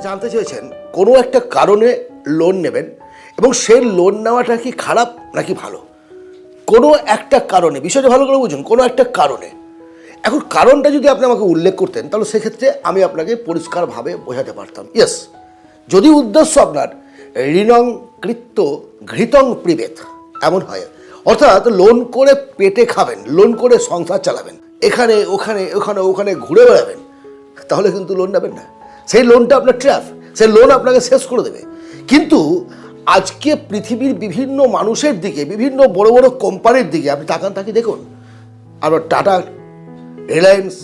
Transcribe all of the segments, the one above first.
জানতে চেয়েছেন কোনো একটা কারণে লোন নেবেন এবং সেই লোন নেওয়াটা কি খারাপ নাকি ভালো? কোনো একটা কারণে, বিষয়টা ভালো করে বুঝুন, কোনো একটা কারণে। এখন কারণটা যদি আপনি আমাকে উল্লেখ করতেন, তাহলে সেক্ষেত্রে আমি আপনাকে পরিষ্কারভাবে বোঝাতে পারতাম। ইয়েস যদি উদ্দেশ্য আপনার ঋণং কৃত্য ঘৃতং প্রিবেত, এমন হয়। অর্থাৎ লোন করে পেটে খাবেন লোন করে সংসার চালাবেন। এখানে, ওখানে ওখানে ওখানে ঘুরে বেড়াবেন, তাহলে কিন্তু লোন নেবেন না। সেই লোনটা আপনার ট্র্যাপ সেই লোন আপনাকে শেষ করে দেবে। কিন্তু আজকে পৃথিবীর বিভিন্ন মানুষের দিকে, বিভিন্ন বড় বড় কোম্পানির দিকে, আপনি তাকান তাকি দেখুন, আবার টাটা রিলায়েন্স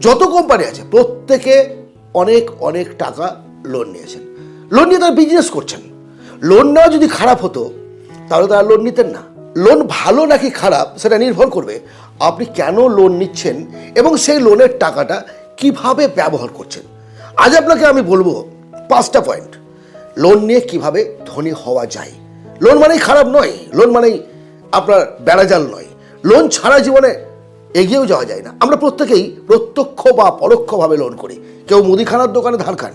যত কোম্পানি আছে, প্রত্যেকে অনেক অনেক টাকা লোন নিয়েছেন। লোন নিয়ে তারা বিজনেস করছেন। লোন নেওয়া যদি খারাপ হতো, তাহলে তারা লোন নিতেন না। লোন ভালো নাকি খারাপ, সেটা নির্ভর করবে আপনি কেন লোন নিচ্ছেন এবং সেই লোনের টাকাটা কীভাবে ব্যবহার করছেন। আজ আপনাকে আমি বলব পাঁচটা পয়েন্ট লোন নিয়ে কীভাবে ধনী হওয়া যায়। লোন মানেই খারাপ নয় লোন মানেই আপনার বেড়াজাল নয়। লোন ছাড়া জীবনে এগিয়েও যাওয়া যায় না। আমরা প্রত্যেকেই প্রত্যক্ষ বা পরোক্ষভাবে লোন করি। কেউ মুদিখানার দোকানে ধার খান,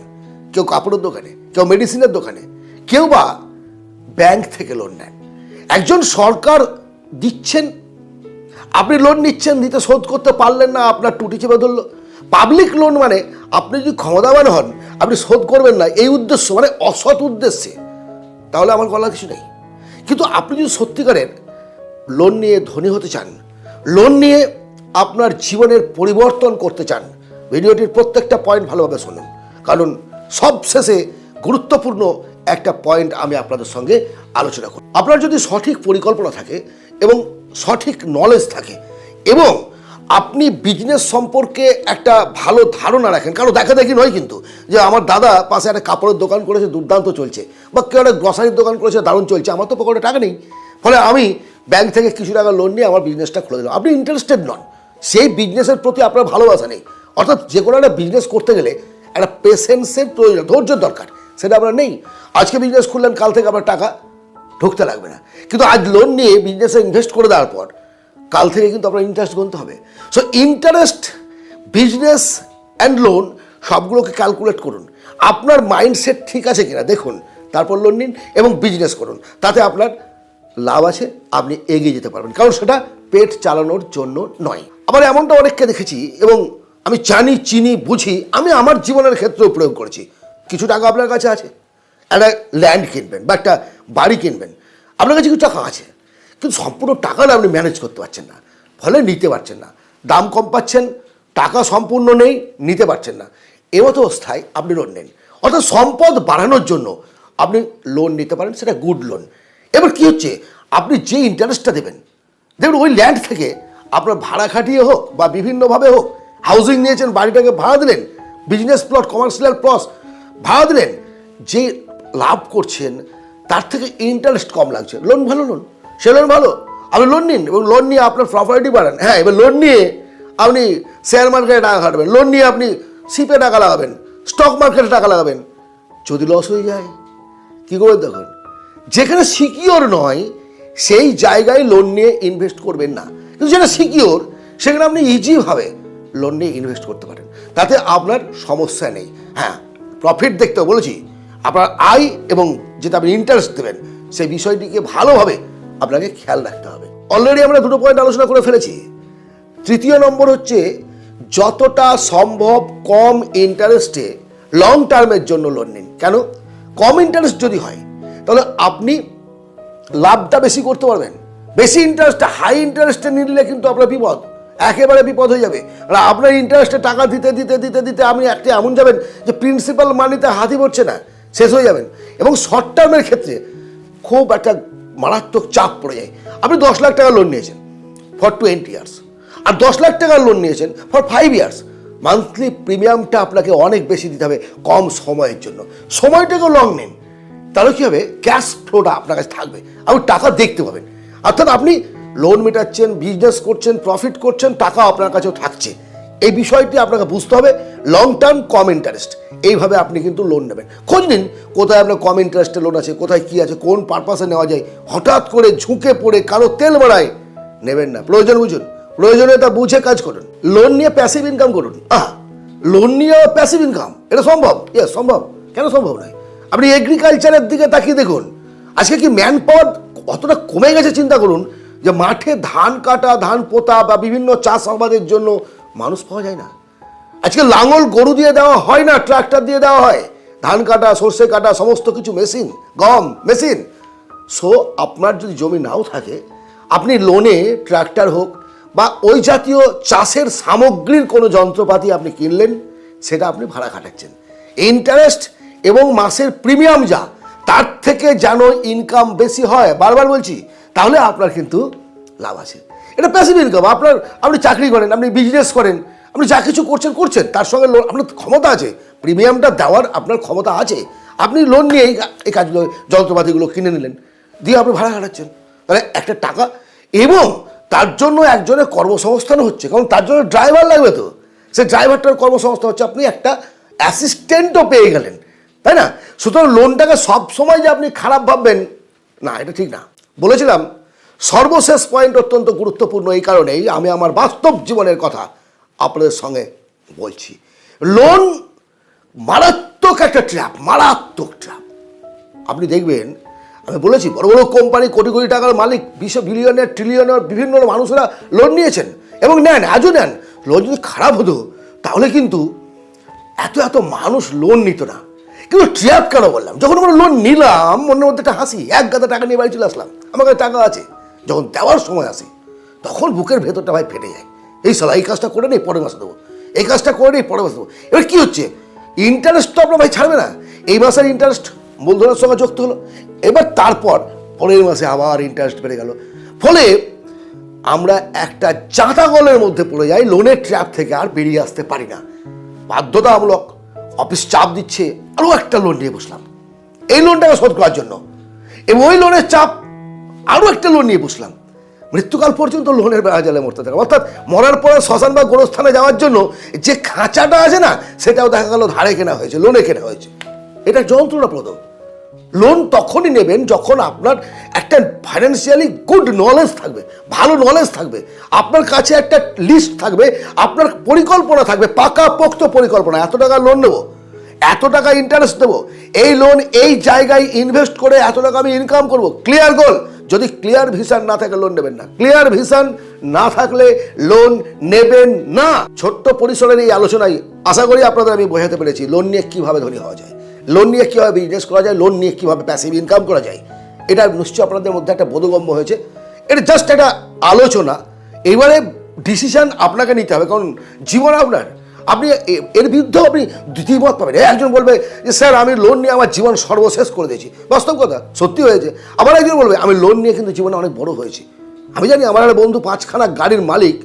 কেউ কাপড়ের দোকানে, কেউ মেডিসিনের দোকানে, কেউ বা ব্যাংক থেকে লোন নেন। একজন সরকার দিচ্ছেন, আপনি লোন নিচ্ছেন দিতে শোধ করতে পারলেন না, আপনার টুটি চেপে ধরলো। পাবলিক লোন মানে আপনি যদি ক্ষমতাবান হন, আপনি শোধ করবেন না, এই উদ্দেশ্য মানে অসৎ উদ্দেশ্যে, তাহলে আমার বলার কিছু নেই। কিন্তু আপনি যদি সত্যিকারের লোন নিয়ে ধনী হতে চান, লোন নিয়ে আপনার জীবনের পরিবর্তন করতে চান, ভিডিওটির প্রত্যেকটা পয়েন্ট ভালোভাবে শুনুন। কারণ সবশেষে গুরুত্বপূর্ণ একটা পয়েন্ট আমি আপনাদের সঙ্গে আলোচনা করি আপনার যদি সঠিক পরিকল্পনা থাকে এবং সঠিক নলেজ থাকে এবং আপনি বিজনেস সম্পর্কে একটা ভালো ধারণা রাখেন। কারণ দেখা দেখি নয় কিন্তু যে আমার দাদা পাশে একটা কাপড়ের দোকান করেছে, দুর্দান্ত চলছে। বা কেউ একটা গ্রসারির দোকান করেছে, দারুণ চলছে। আমার তো পকেটে টাকা নেই। ফলে আমি ব্যাংক থেকে কিছু টাকা লোন নিয়ে আমার বিজনেসটা খুলে দিলাম। আপনি ইন্টারেস্টেড নন। সেই বিজনেসের প্রতি আপনার ভালোবাসা নেই। অর্থাৎ যে কোনো একটা বিজনেস করতে গেলে একটা পেশেন্সের প্রয়োজন ধৈর্যের দরকার। সেটা আপনার নেই। আজকে বিজনেস খুললেন, কাল থেকে আপনার টাকা ঢুকতে লাগবে না। কিন্তু আজ লোন নিয়ে বিজনেসে ইনভেস্ট করে দেওয়ার পর কাল থেকে কিন্তু আপনার ইন্টারেস্ট গুনতে হবে। So interest business and loan সবগুলোকে ক্যালকুলেট করুন। আপনার মাইন্ডসেট ঠিক আছে কিনা দেখুন, তারপর লোন নিন এবং বিজনেস করুন। তাতে আপনার লাভ আছে, আপনি এগিয়ে যেতে পারবেন। কারণ সেটা পেট চালানোর জন্য নয়। আবার এমনটা অনেককে দেখেছি এবং আমি জানি, চিনি, বুঝি, আমি আমার জীবনের ক্ষেত্রেও প্রয়োগ করেছি। কিছু টাকা আপনার কাছে আছে। একটা ল্যান্ড কিনবেন বা একটা বাড়ি কিনবেন। আপনার কাছে কিছু টাকা আছে। কিন্তু সম্পূর্ণ টাকাটা আপনি ম্যানেজ করতে পারছেন না। ফলে নিতে পারছেন না। দাম কম পাচ্ছেন, টাকা সম্পূর্ণ নেই, নিতে পারছেন না। এমতো অবস্থায় আপনি লোন নেন। অর্থাৎ সম্পদ বাড়ানোর জন্য আপনি লোন নিতে পারেন, সেটা গুড লোন এবার কি হচ্ছে? আপনি যে ইন্টারেস্টটা দেবেন, দেখুন ওই ল্যান্ড থেকে আপনার ভাড়া খাটিয়ে হোক বা বিভিন্নভাবে হোক হাউজিং নিয়েছেন, বাড়িটাকে ভাড়া দিলেন বিজনেস প্লট কমার্শিয়াল প্লস ভাড়া দিলেন, যে লাভ করছেন, তার থেকে ইন্টারেস্ট কম লাগছে। লোন ভালো লোন সে লোন ভালো? আপনি লোন নিন এবং লোন নিয়ে আপনার প্রপার্টি বাড়ান। হ্যাঁ এবার লোন নিয়ে আপনি শেয়ার মার্কেটে টাকা খাটাবেন। লোন নিয়ে আপনি সিপে টাকা লাগাবেন। স্টক মার্কেটে টাকা লাগাবেন। যদি লস হয়ে যায়, কী করে দেখুন? যেখানে সিকিওর নয়, সেই জায়গায় লোন নিয়ে ইনভেস্ট করবেন না। কিন্তু যেটা সিকিওর সেখানে আপনি ইজিভাবে লোন নিয়ে ইনভেস্ট করতে পারেন। তাতে আপনার সমস্যা নেই। হ্যাঁ প্রফিট দেখতে বলেছি। আপনার আয় এবং যেটা আপনি ইন্টারেস্ট দেবেন, সেই বিষয়টিকে ভালোভাবে আপনাকে খেয়াল রাখতে হবে। অলরেডি আমরা দুটো পয়েন্ট আলোচনা করে ফেলেছি। তৃতীয় নম্বর হচ্ছে, যতটা সম্ভব কম ইন্টারেস্টে লং টার্মের জন্য লোন নিন। কেন? কম ইন্টারেস্ট যদি হয়, তাহলে আপনি লাভটা বেশি করতে পারবেন। বেশি ইন্টারেস্ট হাই ইন্টারেস্টে নিলে কিন্তু আপনার বিপদ একেবারে বিপদ হয়ে যাবে। আর আপনার ইন্টারেস্টে টাকা দিতে দিতে দিতে দিতে আপনি একটা এমন যাবেন যে প্রিন্সিপাল মানিতে হাতি পড়ছে না, শেষ হয়ে যাবেন। এবং শর্ট টার্মের ক্ষেত্রে খুব একটা মারাত্মক চাপ পড়ে যায়। আপনি দশ লাখ টাকা লোন নিয়েছেন ফর টোয়েন্টি ইয়ার্স আর দশ লাখ টাকার লোন নিয়েছেন ফর ফাইভ ইয়ার্স মান্থলি প্রিমিয়ামটা আপনাকে অনেক বেশি দিতে হবে কম সময়ের জন্য। সময়টাকেও লং নেন। তাহলে কী হবে? ক্যাশ ফ্লোটা আপনার কাছে থাকবে। আপনি টাকা দেখতে পাবেন। অর্থাৎ আপনি লোন মেটাচ্ছেন বিজনেস করছেন প্রফিট করছেন টাকা আপনার কাছেও থাকছে। এই বিষয়টি আপনাকে বুঝতে হবে। লং টার্ম কম ইন্টারেস্ট এইভাবে আপনি কিন্তু লোন নেবেন। খোঁজ নিন কোথায় আপনার কম ইন্টারেস্টে লোন আছে, কোথায় কি আছে, কোন পারপাসে নেওয়া যায়, হঠাৎ করে ঝুঁকে পড়ে কারও তেল বাড়ায়, নেবেন না। প্রয়োজন বুঝুন। প্রয়োজনীয়তা বুঝে কাজ করুন। লোন নিয়ে প্যাসিভ ইনকাম করুন। আহ! লোন নিয়ে প্যাসিভ ইনকাম এটা সম্ভব? ইয়ে সম্ভব। কেন সম্ভব নয়? আপনি এগ্রিকালচারের দিকে তাকিয়ে দেখুন। আজকে কি ম্যান পাওয়ার অতটা কমে গেছে, চিন্তা করুন, যে মাঠে ধান কাটা, ধান পোতা বা বিভিন্ন চাষ আবাদের জন্য মানুষ পাওয়া যায় না। আজকে লাঙল গরু দিয়ে দেওয়া হয় না, ট্রাক্টর দিয়ে দেওয়া হয়। ধান কাটা, সর্ষে কাটা, সমস্ত কিছু মেশিন, গম, মেশিন। সো আপনার যদি জমি নাও থাকে, আপনি লোনে ট্রাক্টর হোক বা ওই জাতীয় চাষের সামগ্রীর কোনো যন্ত্রপাতি আপনি কিনলেন, সেটা আপনি ভাড়া খাটাচ্ছেন। ইন্টারেস্ট এবং মাসের প্রিমিয়াম যা, তার থেকে যেন ইনকাম বেশি হয়, বারবার বলছি, তাহলে আপনার কিন্তু লাভ আছে। এটা প্যাসিভ ইনকাম আপনার, আপনি চাকরি করেন, আপনি বিজনেস করেন, আপনি যা কিছু করছেন করছেন, তার সঙ্গে লোন আপনার ক্ষমতা আছে প্রিমিয়ামটা দেওয়ার আপনার ক্ষমতা আছে, আপনি লোন নিয়ে এই কাজগুলো, যন্ত্রপাতিগুলো কিনে নিলেন, দিয়ে আপনি ভাড়া খাটাচ্ছেন, তাহলে একটা টাকা, এবং তার জন্য একজনের কর্মসংস্থান হচ্ছে, কারণ তার জন্য ড্রাইভার লাগবে তো, সে ড্রাইভারটার কর্মসংস্থান হচ্ছে, আপনি একটা অ্যাসিস্ট্যান্টও পেয়ে গেলেন, তাই না? সুতরাং লোনটাকে সব সময় যে আপনি খারাপ ভাববেন, না, এটা ঠিক না। বলেছিলাম সর্বশেষ পয়েন্ট অত্যন্ত গুরুত্বপূর্ণ এই কারণেই আমি আমার বাস্তব জীবনের কথা আপনাদের সঙ্গে বলছি। লোন মারাত্মক একটা ট্র্যাপ মারাত্মক ট্র্যাপ আপনি দেখবেন, আমি বলেছি, বড় বড় কোম্পানি কোটি কোটি টাকার মালিক বিশ্ব বিলিয়নের ট্রিলিয়নের বিভিন্ন মানুষরা লোন নিয়েছেন এবং নেন, আজও নেন। লোন যদি খারাপ হতো, তাহলে কিন্তু এত এত মানুষ লোন নিত না। কিন্তু ট্র্যাপ কেন বললাম? যখন আমরা লোন নিলাম, মনের মধ্যে একটা হাসি, এক গাদা টাকা নিয়ে বাড়ি চলে আসলাম। আমার কাছে টাকা আছে। যখন দেওয়ার সময় আসে, তখন বুকের ভেতরটা ভাই ফেটে যায়। এই সালা এই কাজটা করে নেই, পরের মাসে দেবো। এই কাজটা করে নেই, পরের মাসে দেবো। এবার কী হচ্ছে? ইন্টারেস্ট তো আপনার ভাই ছাড়বে না। এই মাসের ইন্টারেস্ট মূলধনের সঙ্গে যুক্ত হলো। এবার তারপর, পরের মাসে আবার ইন্টারেস্ট বেড়ে গেল। ফলে আমরা একটা চাঁদাগলের মধ্যে পড়ে যাই লোনের ট্র্যাপ থেকে আর বেরিয়ে আসতে পারি না। বাধ্যতামূলক অফিস চাপ দিচ্ছে, আরও একটা লোন নিয়ে বসলাম। এই লোনটাকে শোধ করার জন্য। এবং ওই লোনের চাপ আরও একটা লোন নিয়ে বসলাম। মৃত্যুকাল পর্যন্ত লোনের বেড়া জালে মরতে থাকে। অর্থাৎ মরার পরে শ্মশান বা গোরস্থানে যাওয়ার জন্য যে খাঁচাটা আছে না, সেটাও দেখা গেল ধারে কেনা হয়েছে লোনে কেনা হয়েছে। এটা যন্ত্রণাপ্রদ। লোন তখনই নেবেন যখন আপনার একটা ফাইন্যান্সিয়ালি গুড নলেজ থাকবে, ভালো নলেজ থাকবে। আপনার কাছে একটা লিস্ট থাকবে, আপনার পরিকল্পনা থাকবে পাকা পোক্ত পরিকল্পনা। এত টাকা লোন নেব? এত টাকা ইন্টারেস্ট দেবো? এই লোন এই জায়গায় ইনভেস্ট করে এত টাকা আমি ইনকাম করব? ক্লিয়ার গোল যদি ক্লিয়ার ভিশন না থাকে লোন নেবেন না। ক্লিয়ার ভিশন না থাকলে লোন নেবেন না। ছোট্ট পরিসরের এই আলোচনায় আশা করি আপনাদের আমি বোঝাতে পেরেছি লোন নিয়ে কীভাবে ধনী হওয়া যায়। লোন নিয়ে কীভাবে বিজনেস করা যায় লোন নিয়ে কীভাবে প্যাসিভ ইনকাম করা যায়। এটা নিশ্চয়ই আপনাদের মধ্যে একটা বোধগম্য হয়েছে। এটা জাস্ট একটা আলোচনা। এবারে ডিসিশন আপনাকে নিতে হবে, কারণ জীবন আপনার। আপনি এর বিরুদ্ধেও আপনি দ্বিতীয়মত পাবেন। একজন বলবে যে, স্যার, আমি লোন নিয়ে আমার জীবন সর্বশেষ করে দিয়েছি। বাস্তব কথা, সত্যি হয়েছে। আবার একজন বলবে, আমি লোন নিয়ে কিন্তু জীবনে অনেক বড় হয়েছি। আমি জানি আমার একটা বন্ধু পাঁচখানা গাড়ির মালিক,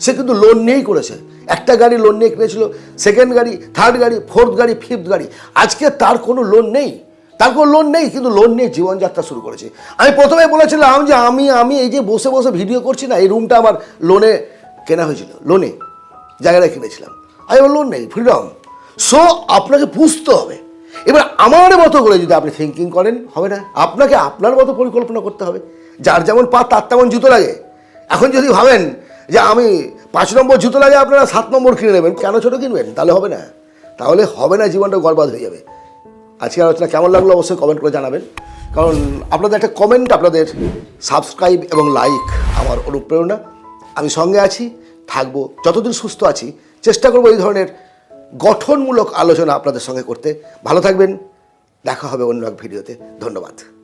সে কিন্তু লোন নিয়েই করেছে। একটা গাড়ি লোন নিয়ে কিনেছিল সেকেন্ড গাড়ি থার্ড গাড়ি ফোর্থ গাড়ি ফিফথ গাড়ি। আজকে তার কোনো লোন নেই। তার কোনো লোন নেই, কিন্তু লোন নিয়ে জীবনযাত্রা শুরু করেছে। আমি প্রথমে বলেছিলাম যে, আমি আমি এই যে বসে বসে ভিডিও করছি না, এই রুমটা আমার লোনে কেনা হয়েছিল লোনে জায়গাটা কিনেছিলাম। আমি আমার লোন নেই ফ্রিডম সো আপনাকে বুঝতে হবে। এবার আমার মতো করে যদি আপনি থিঙ্কিং করেন, হবে না। আপনাকে আপনার মতো পরিকল্পনা করতে হবে। যার যেমন পা তার তেমন জুতো লাগে। এখন যদি ভাবেন যে আমি পাঁচ নম্বর জুতো লাগে, আপনারা সাত নম্বর কিনে নেবেন। কেন ছোটো কিনবেন? তাহলে হবে না। তাহলে হবে না, জীবনটা গরবাদ হয়ে যাবে। আজকের আলোচনা কেমন লাগল অবশ্যই কমেন্ট করে জানাবেন। কারণ আপনাদের একটা কমেন্ট আপনাদের সাবস্ক্রাইব এবং লাইক আমার অনুপ্রেরণা। আমি সঙ্গে আছি, থাকব, যতদিন সুস্থ আছি চেষ্টা করব এই ধরনের গঠনমূলক আলোচনা আপনাদের সঙ্গে করতে। ভালো থাকবেন, দেখা হবে অন্য এক ভিডিওতে। ধন্যবাদ।